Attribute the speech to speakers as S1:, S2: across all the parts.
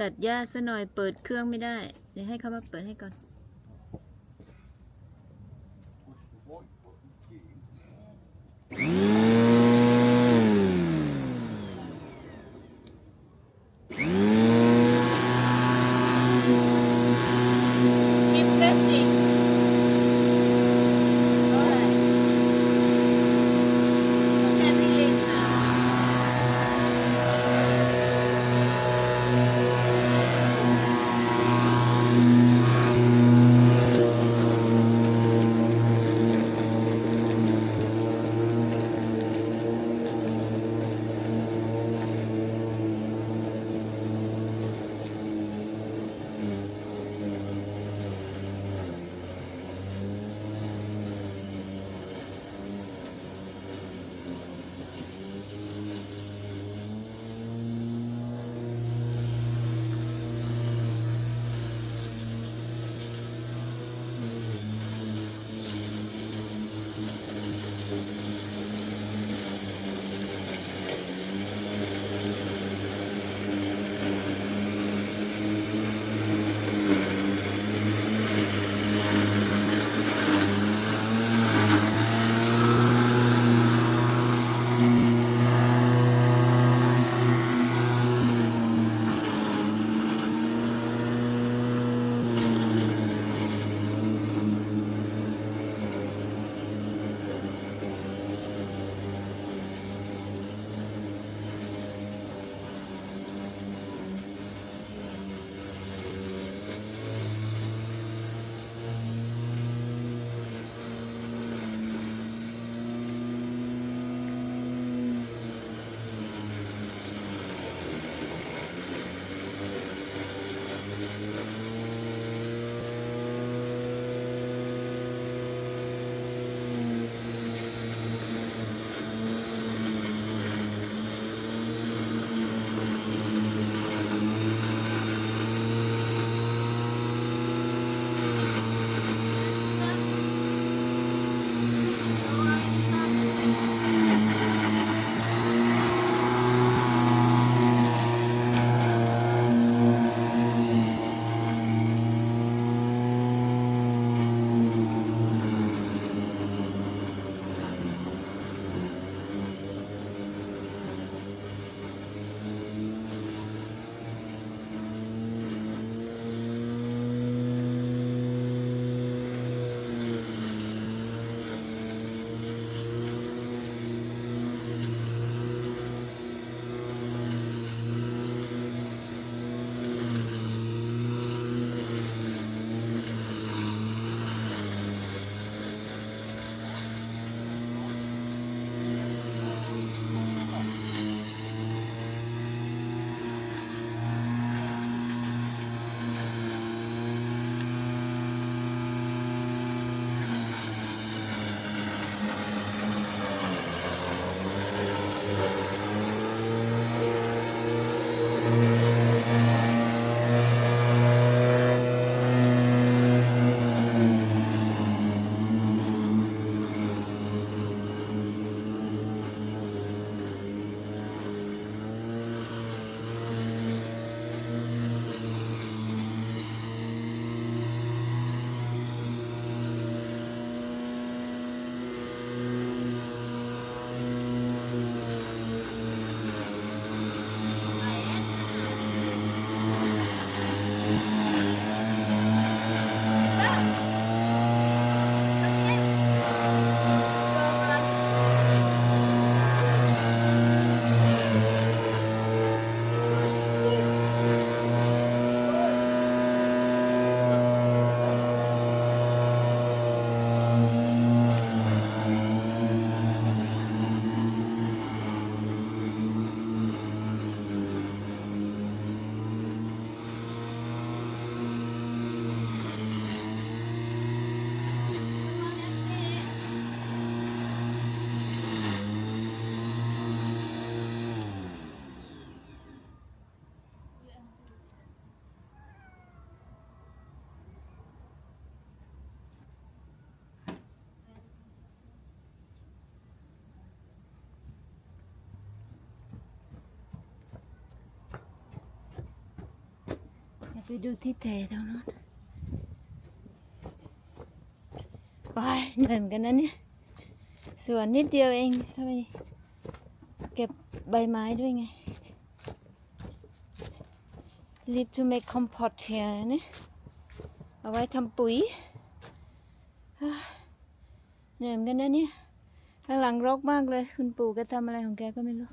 S1: ตัดหญ้าซะหน่อยเปิดเครื่องไม่ได้ เดี๋ยวให้เขามาเปิดให้ก่อนกิ ไปดูที่เทตรงนู้นไปเหนื่อยเหมือนกันนะเนี่ยสวนนิดเดียวเองทำไมเก็บใบไม้ด้วยไง Leave to make compost here นะเอาไว้ทำปุ๋ยเหนื่อยเหมือนกันนะเนี่ยข้างหลังรกมากเลย คุณปู่แกทำอะไรของแกก็ไม่รู้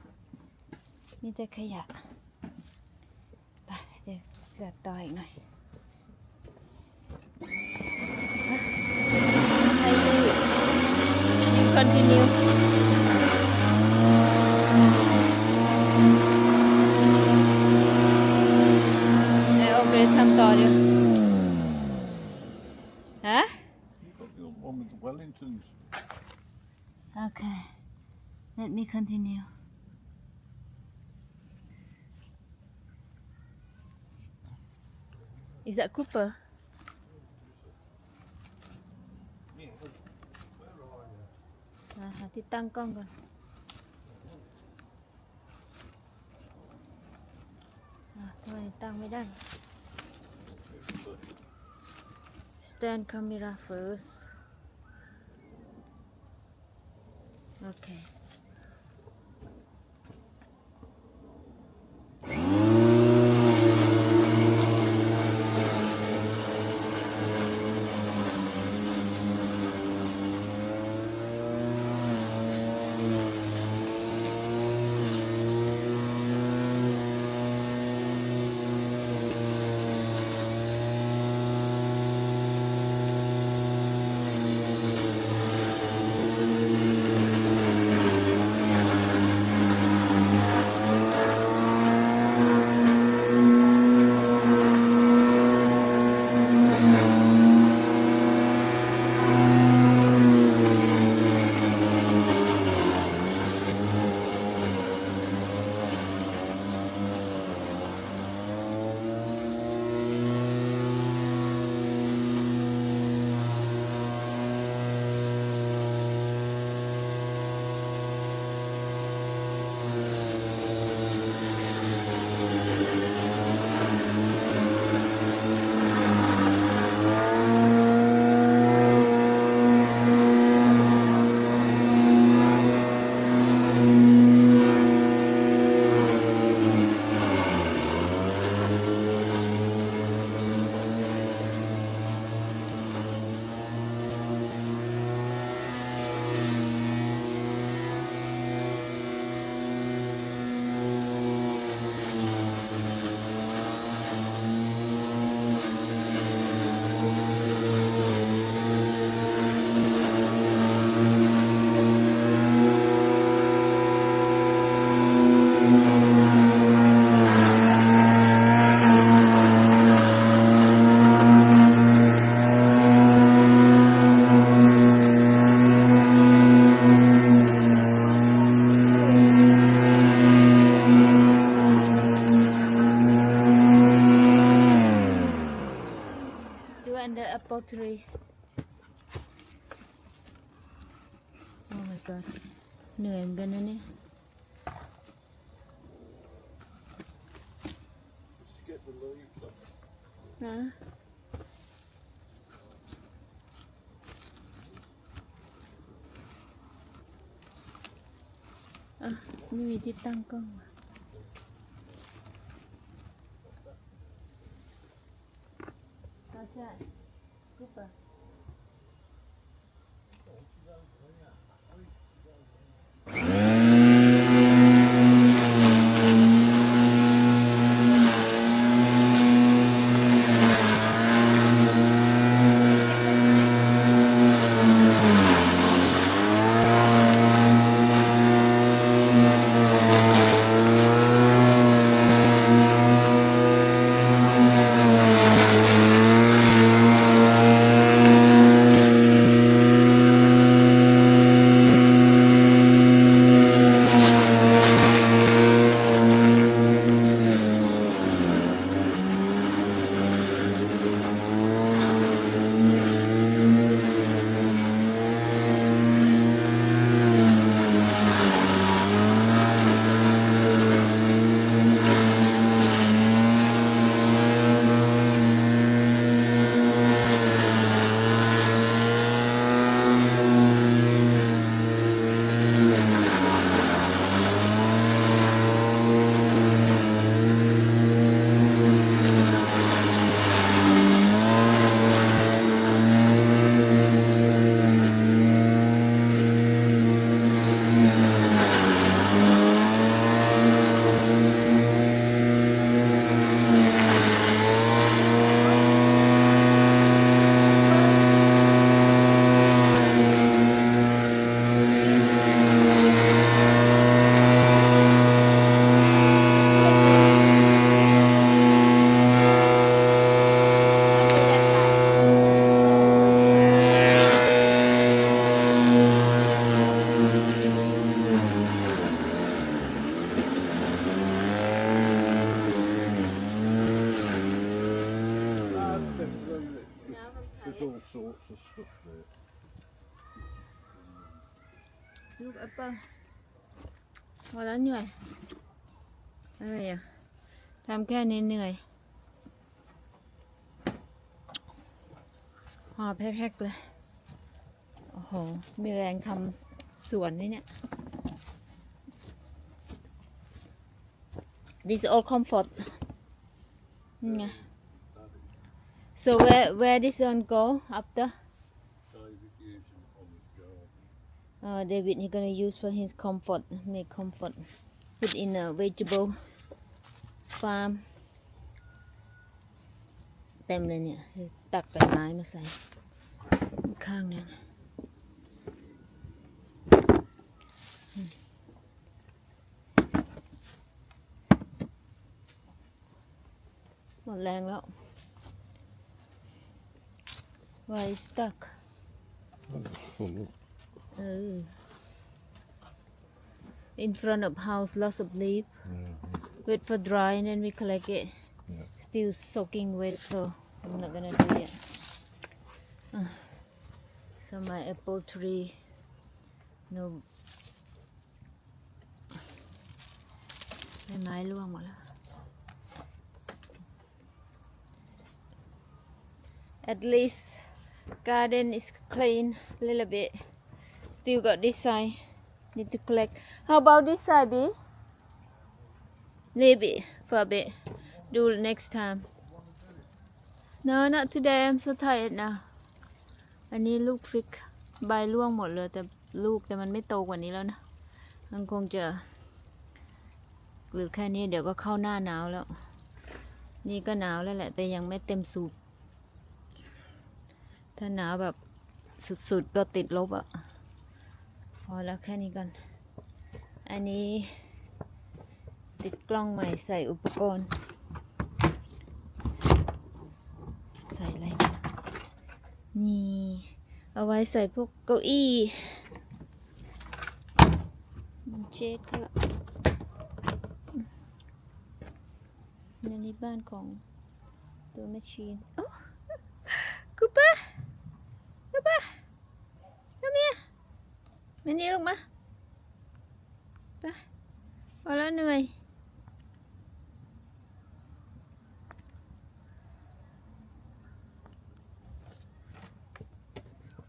S1: มีแต่ขยะ เดี๋ยวจัดต่ออีกหน่อยใครดูอยู่ continue ไอโอเบรทำต่อเดี๋ยวฮะ
S2: You've got the one with the Wellingtons.
S1: Okay. Let me continue. Is that Cooper? Ah, hati tangkong kan. Nah, tuan tang ni dah. Stand camera first. Okay. Under apple tree. Oh my god เหนื่อยเหมือนกันนะเนี่ย
S2: Get the leaves up.
S1: นะ อะ ไม่มีที่ตั้งกล้องว่ะอา ใแค่นี้เหนื่อย หอบแฮกๆเลย โอ้โห มีแรงทำสวนไหมเนี่ย This is all comfort นี่ไง so where where this one go after uh, David he gonna use for his comfort make comfort put in a vegetable farm เต็มเลยเนี่ยคือตักใบไม้มาใส่ ข้างนั้นอืมหมดแรงแล้ว Why stuck
S2: Full of
S1: Oh. In front of house, lots of leaf. Wait for dry and then we collect it.
S2: Yeah.
S1: Still soaking wet, so I'm not gonna do it. Uh, so my apple tree, no. ใบไม้ร่วงหมดแล้ว At least garden is clean a little bit. Still got this side. Need to collect. How about this side, B? Leave it for a bit. Do it next time. No, not today. I'm so tired now. อันนี้ลูกฟิกใบร่วงหมดเลยแต่ลูกแต่มันไม่โตกว่านี้แล้วนะ มันคงจะหรือแค่นี้เดี๋ยวก็เข้าหน้าหนาวแล้ว นี่ก็หนาวแล้วแหละ แต่ยังไม่เต็มสูบ ถ้าหนาวแบบสุดๆก็ติดลบอะพอแล้วแค่นี้ก่อน อันนี้ ติดกล้องใหม่ใส่อุปกรณ์ ใส่อะไรนี่ เอาไว้ใส่พวกเก้าอี้มันเช็ดเขาละอืมอันนี้บ้านของตัวแมชชีนโอ้กูป้ากูป้า Come here มานี่ลงมาไปพอแล้วเหนื่อย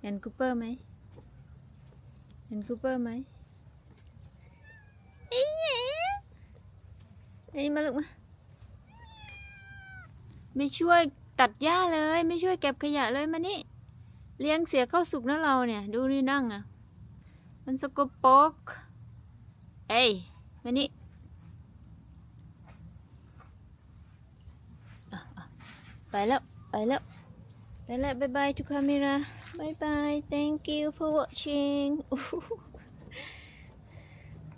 S1: ห็นคูเปอร์ไหมเห็นคูเปอร์ไหมไอ้แหน่ไอ้มาลูกมา ไม่ช่วยตัดหญ้าเลย ไม่ช่วยเก็บขยะเลยมานี่ เลี้ยงเสียเข้าสุกนะเราเนี่ย ดูนี่นั่งอะ มันสกปรกเอ้ยมานี่ไปแล้ว ไปแล้ว Bella, bye-bye to camera. Bye-bye. Thank you for watching.